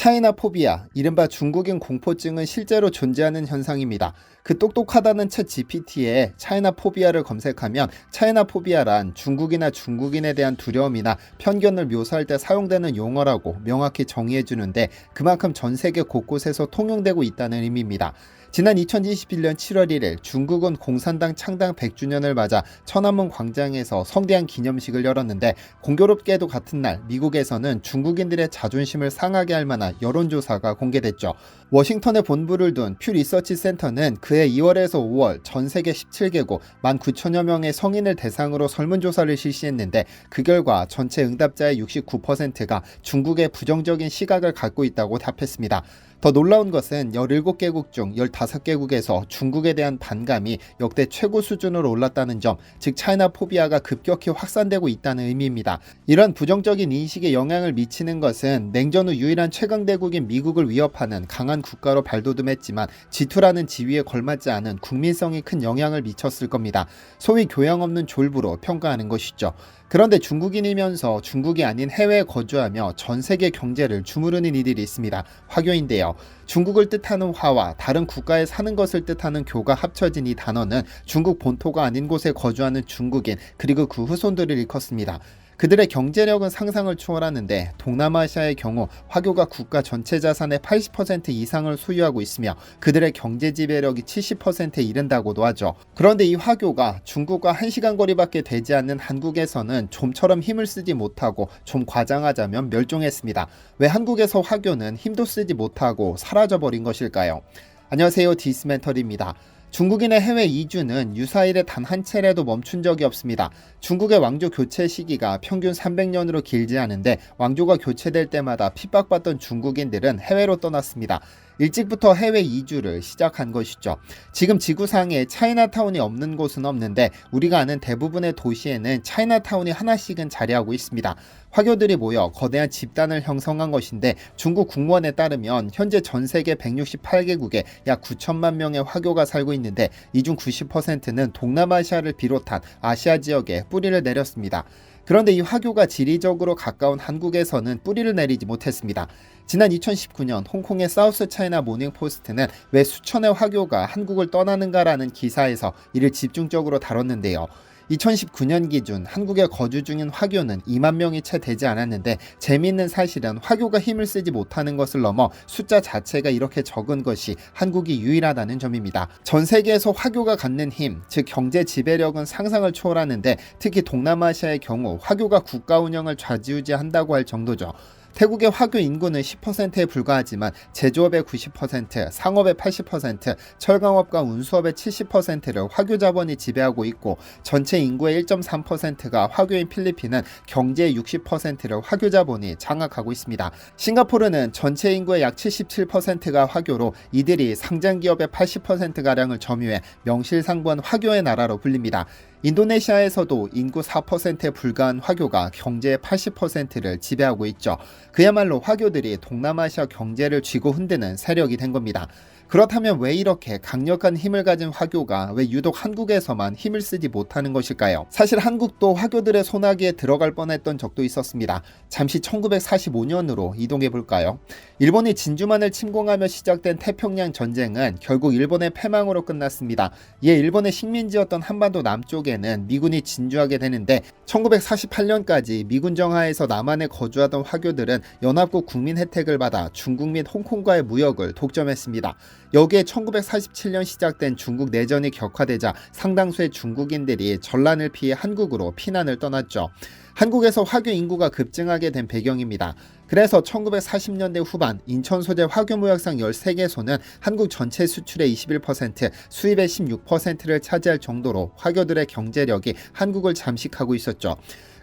차이나 포비아, 이른바 중국인 공포증은 실제로 존재하는 현상입니다. 그 똑똑하다는 챗 GPT에 차이나 포비아를 검색하면 차이나 포비아란 중국이나 중국인에 대한 두려움이나 편견을 묘사할 때 사용되는 용어라고 명확히 정의해 주는데 그만큼 전 세계 곳곳에서 통용되고 있다는 의미입니다. 지난 2021년 7월 1일 중국은 공산당 창당 100주년을 맞아 천안문 광장에서 성대한 기념식을 열었는데 공교롭게도 같은 날 미국에서는 중국인들의 자존심을 상하게 할 만한 여론조사가 공개됐죠. 워싱턴에 본부를 둔 퓨 리서치 센터는 그해 2월에서 5월 전 세계 17개국 19,000여 명의 성인을 대상으로 설문조사를 실시했는데 그 결과 전체 응답자의 69%가 중국에 부정적인 시각을 갖고 있다고 답했습니다. 더 놀라운 것은 17개국 중 15개국에서 중국에 대한 반감이 역대 최고 수준으로 올랐다는 점, 즉 차이나 포비아가 급격히 확산되고 있다는 의미입니다. 이런 부정적인 인식에 영향을 미치는 것은 냉전 후 유일한 최강대국인 미국을 위협하는 강한 국가로 발돋움했지만 G2라는 지위에 걸맞지 않은 국민성이 큰 영향을 미쳤을 겁니다. 소위 교양 없는 졸부로 평가하는 것이죠. 그런데 중국인이면서 중국이 아닌 해외에 거주하며 전 세계 경제를 주무르는 이들이 있습니다. 화교인데요. 중국을 뜻하는 화와 다른 국가에 사는 것을 뜻하는 교가 합쳐진 이 단어는 중국 본토가 아닌 곳에 거주하는 중국인 그리고 그 후손들을 일컫습니다. 그들의 경제력은 상상을 초월하는데 동남아시아의 경우 화교가 국가 전체 자산의 80% 이상을 소유하고 있으며 그들의 경제 지배력이 70%에 이른다고도 하죠. 그런데 이 화교가 중국과 1시간 거리밖에 되지 않는 한국에서는 좀처럼 힘을 쓰지 못하고 좀 과장하자면 멸종했습니다. 왜 한국에서 화교는 힘도 쓰지 못하고 사라져 버린 것일까요? 안녕하세요. 디스멘털입니다. 중국인의 해외 이주는 유사일에 단 한 차례도 멈춘 적이 없습니다. 중국의 왕조 교체 시기가 평균 300년으로 길지 않은데 왕조가 교체될 때마다 핍박받던 중국인들은 해외로 떠났습니다. 일찍부터 해외 이주를 시작한 것이죠. 지금 지구상에 차이나타운이 없는 곳은 없는데 우리가 아는 대부분의 도시에는 차이나타운이 하나씩은 자리하고 있습니다. 화교들이 모여 거대한 집단을 형성한 것인데 중국 국무원에 따르면 현재 전 세계 168개국에 약 9천만 명의 화교가 살고 있는데 이 중 90%는 동남아시아를 비롯한 아시아 지역에 뿌리를 내렸습니다. 그런데 이 화교가 지리적으로 가까운 한국에서는 뿌리를 내리지 못했습니다. 지난 2019년 홍콩의 사우스 차이나 모닝 포스트는 왜 수천의 화교가 한국을 떠나는가라는 기사에서 이를 집중적으로 다뤘는데요. 2019년 기준 한국에 거주 중인 화교는 2만 명이 채 되지 않았는데 재미있는 사실은 화교가 힘을 쓰지 못하는 것을 넘어 숫자 자체가 이렇게 적은 것이 한국이 유일하다는 점입니다. 전 세계에서 화교가 갖는 힘, 즉 경제 지배력은 상상을 초월하는데 특히 동남아시아의 경우 화교가 국가 운영을 좌지우지한다고 할 정도죠. 태국의 화교 인구는 10%에 불과하지만 제조업의 90%, 상업의 80%, 철강업과 운수업의 70%를 화교 자본이 지배하고 있고 전체 인구의 1.3%가 화교인 필리핀은 경제의 60%를 화교 자본이 장악하고 있습니다. 싱가포르는 전체 인구의 약 77%가 화교로 이들이 상장 기업의 80%가량을 점유해 명실상부한 화교의 나라로 불립니다. 인도네시아에서도 인구 4%에 불과한 화교가 경제의 80%를 지배하고 있죠. 그야말로 화교들이 동남아시아 경제를 쥐고 흔드는 세력이 된 겁니다. 그렇다면 왜 이렇게 강력한 힘을 가진 화교가 왜 유독 한국에서만 힘을 쓰지 못하는 것일까요? 사실 한국도 화교들의 소나기에 들어갈 뻔했던 적도 있었습니다. 잠시 1945년으로 이동해 볼까요? 일본이 진주만을 침공하며 시작된 태평양 전쟁은 결국 일본의 패망으로 끝났습니다. 이에 일본의 식민지였던 한반도 남쪽에는 미군이 진주하게 되는데 1948년까지 미군 정하에서 남한에 거주하던 화교들은 연합국 국민 혜택을 받아 중국 및 홍콩과의 무역을 독점했습니다. 여기에 1947년 시작된 중국 내전이 격화되자 상당수의 중국인들이 전란을 피해 한국으로 피난을 떠났죠. 한국에서 화교 인구가 급증하게 된 배경입니다. 그래서 1940년대 후반 인천 소재 화교 무역상 13개소는 한국 전체 수출의 21%, 수입의 16%를 차지할 정도로 화교들의 경제력이 한국을 잠식하고 있었죠.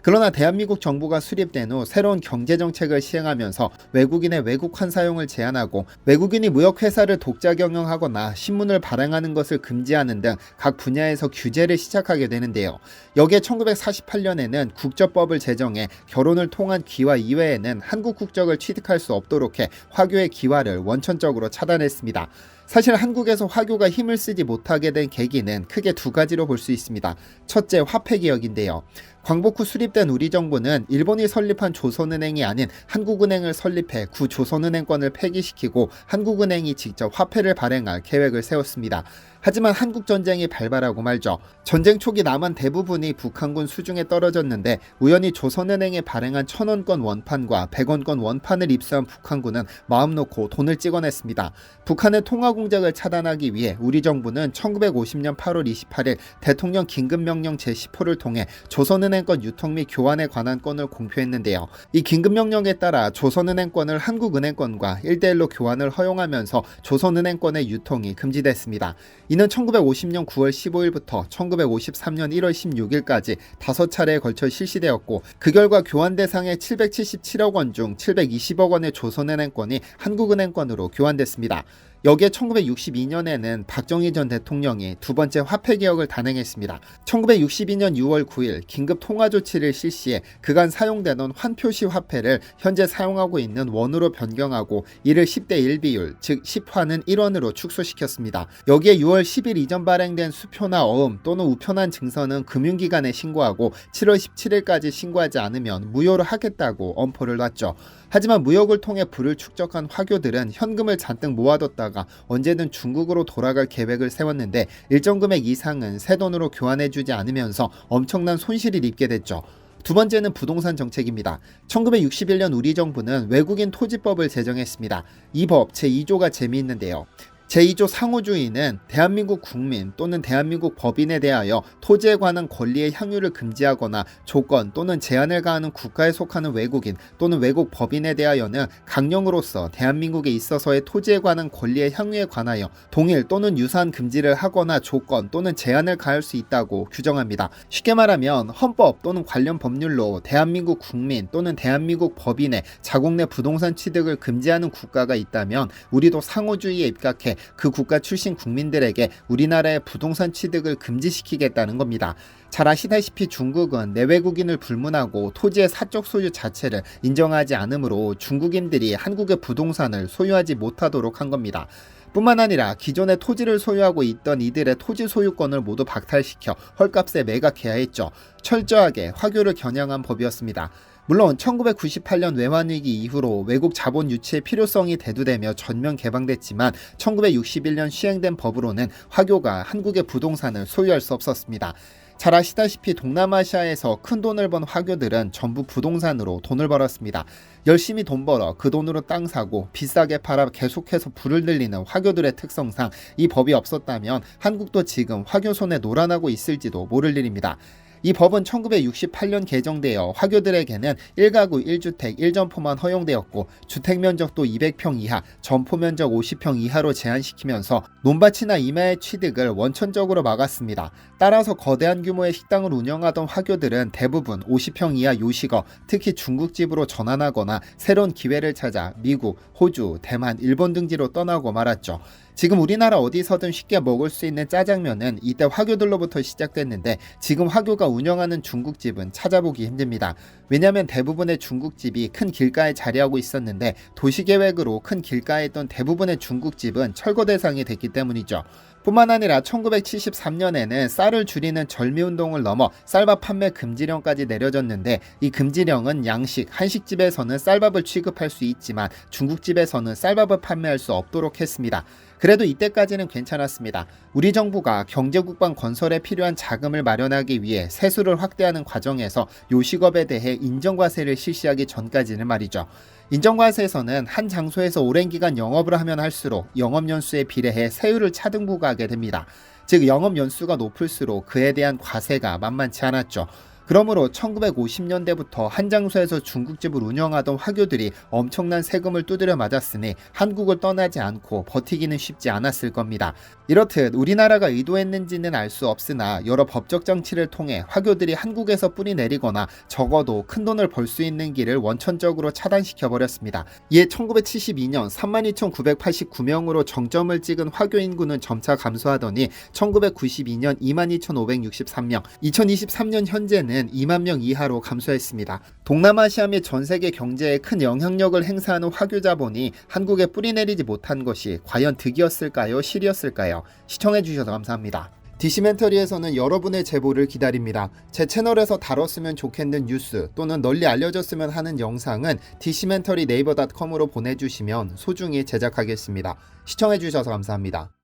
그러나 대한민국 정부가 수립된 후 새로운 경제 정책을 시행하면서 외국인의 외국환 사용을 제한하고 외국인이 무역 회사를 독자 경영하거나 신문을 발행하는 것을 금지하는 등 각 분야에서 규제를 시작하게 되는데요. 여기에 1948년에는 국적법을 제정해 결혼을 통한 귀화 이외에는 한국 국적을 취득할 수 없도록 해 화교의 귀화를 원천적으로 차단했습니다. 사실 한국에서 화교가 힘을 쓰지 못하게 된 계기는 크게 두 가지로 볼 수 있습니다. 첫째, 화폐 개혁인데요. 광복 후 수립된 우리 정부는 일본이 설립한 조선은행이 아닌 한국은행을 설립해 구 조선은행권을 폐기시키고 한국은행이 직접 화폐를 발행할 계획을 세웠습니다. 하지만 한국 전쟁이 발발하고 말죠. 전쟁 초기 남한 대부분이 북한군 수중에 떨어졌는데 우연히 조선은행에 발행한 천원권 원판과 백원권 원판을 입수한 북한군은 마음 놓고 돈을 찍어냈습니다. 북한의 통화 공작을 차단하기 위해 우리 정부는 1950년 8월 28일 대통령 긴급명령 제10호를 통해 조선은행권 유통 및 교환에 관한 건을 공표했는데요. 이 긴급명령에 따라 조선은행권을 한국은행권과 1대1로 교환을 허용하면서 조선은행권의 유통이 금지됐습니다. 이는 1950년 9월 15일부터 1953년 1월 16일까지 다섯 차례에 걸쳐 실시되었고 그 결과 교환 대상의 777억 원 중 720억 원의 조선은행권이 한국은행권으로 교환됐습니다. 여기에 1962년에는 박정희 전 대통령이 두 번째 화폐 개혁을 단행했습니다. 1962년 6월 9일 긴급 통화 조치를 실시해 그간 사용되던 환표시 화폐를 현재 사용하고 있는 원으로 변경하고 이를 10대 1 비율, 즉 10화는 1원으로 축소시켰습니다. 여기에 6월 10일 이전 발행된 수표나 어음 또는 우편한 증서는 금융기관에 신고하고 7월 17일까지 신고하지 않으면 무효로 하겠다고 엄포를 놨죠. 하지만 무역을 통해 부를 축적한 화교들은 현금을 잔뜩 모아뒀다가 언제든 중국으로 돌아갈 계획을 세웠는데 일정 금액 이상은 새 돈으로 교환해주지 않으면서 엄청난 손실을 입게 됐죠. 두 번째는 부동산 정책입니다. 1961년 우리 정부는 외국인 토지법을 제정했습니다. 이 법 제2조가 재미있는데요. 제2조 상호주의는 대한민국 국민 또는 대한민국 법인에 대하여 토지에 관한 권리의 향유를 금지하거나 조건 또는 제한을 가하는 국가에 속하는 외국인 또는 외국 법인에 대하여는 강령으로서 대한민국에 있어서의 토지에 관한 권리의 향유에 관하여 동일 또는 유사한 금지를 하거나 조건 또는 제한을 가할 수 있다고 규정합니다. 쉽게 말하면 헌법 또는 관련 법률로 대한민국 국민 또는 대한민국 법인의 자국 내 부동산 취득을 금지하는 국가가 있다면 우리도 상호주의에 입각해 그 국가 출신 국민들에게 우리나라의 부동산 취득을 금지시키겠다는 겁니다. 잘 아시다시피 중국은 내외국인을 불문하고 토지의 사적 소유 자체를 인정하지 않으므로 중국인들이 한국의 부동산을 소유하지 못하도록 한 겁니다. 뿐만 아니라 기존에 토지를 소유하고 있던 이들의 토지 소유권을 모두 박탈시켜 헐값에 매각해야 했죠. 철저하게 화교를 겨냥한 법이었습니다. 물론 1998년 외환위기 이후로 외국 자본 유치의 필요성이 대두되며 전면 개방됐지만 1961년 시행된 법으로는 화교가 한국의 부동산을 소유할 수 없었습니다. 잘 아시다시피 동남아시아에서 큰 돈을 번 화교들은 전부 부동산으로 돈을 벌었습니다. 열심히 돈 벌어 그 돈으로 땅 사고 비싸게 팔아 계속해서 불을 늘리는 화교들의 특성상 이 법이 없었다면 한국도 지금 화교 손에 놀아나고 있을지도 모를 일입니다. 이 법은 1968년 개정되어 화교들에게는 1가구 1주택 1점포만 허용되었고 주택 면적도 200평 이하, 점포 면적 50평 이하로 제한시키면서 논밭이나 임야의 취득을 원천적으로 막았습니다. 따라서 거대한 규모의 식당을 운영하던 화교들은 대부분 50평 이하 요식업, 특히 중국집으로 전환하거나 새로운 기회를 찾아 미국, 호주, 대만, 일본 등지로 떠나고 말았죠. 지금 우리나라 어디서든 쉽게 먹을 수 있는 짜장면은 이때 화교들로부터 시작됐는데 지금 화교가 운영하는 중국집은 찾아보기 힘듭니다. 왜냐하면 대부분의 중국집이 큰 길가에 자리하고 있었는데 도시계획으로 큰 길가에 있던 대부분의 중국집은 철거 대상이 됐기 때문이죠. 뿐만 아니라 1973년에는 쌀을 줄이는 절미운동을 넘어 쌀밥 판매 금지령까지 내려졌는데 이 금지령은 양식, 한식집에서는 쌀밥을 취급할 수 있지만 중국집에서는 쌀밥을 판매할 수 없도록 했습니다. 그래도 이때까지는 괜찮았습니다. 우리 정부가 경제국방 건설에 필요한 자금을 마련하기 위해 세수를 확대하는 과정에서 요식업에 대해 인정과세를 실시하기 전까지는 말이죠. 인정과세에서는 한 장소에서 오랜 기간 영업을 하면 할수록 영업연수에 비례해 세율을 차등부과하게 됩니다. 즉 영업연수가 높을수록 그에 대한 과세가 만만치 않았죠. 그러므로 1950년대부터 한 장소에서 중국집을 운영하던 화교들이 엄청난 세금을 두드려 맞았으니 한국을 떠나지 않고 버티기는 쉽지 않았을 겁니다. 이렇듯 우리나라가 의도했는지는 알 수 없으나 여러 법적 장치를 통해 화교들이 한국에서 뿌리 내리거나 적어도 큰 돈을 벌 수 있는 길을 원천적으로 차단시켜 버렸습니다. 이에 1972년 32,989명으로 정점을 찍은 화교 인구는 점차 감소하더니 1992년 22,563명, 2023년 현재는 수는 2만 명 이하로 감소했습니다. 동남아시아 및 전 세계 경제에 큰 영향력을 행사하는 화교 자본이 한국에 뿌리내리지 못한 것이 과연 득이었을까요? 실이었을까요? 시청해주셔서 감사합니다. 디시멘터리에서는 여러분의 제보를 기다립니다. 제 채널에서 다뤘으면 좋겠는 뉴스 또는 널리 알려졌으면 하는 영상은 디시멘터리 네이버 닷컴으로 보내주시면 소중히 제작하겠습니다. 시청해주셔서 감사합니다.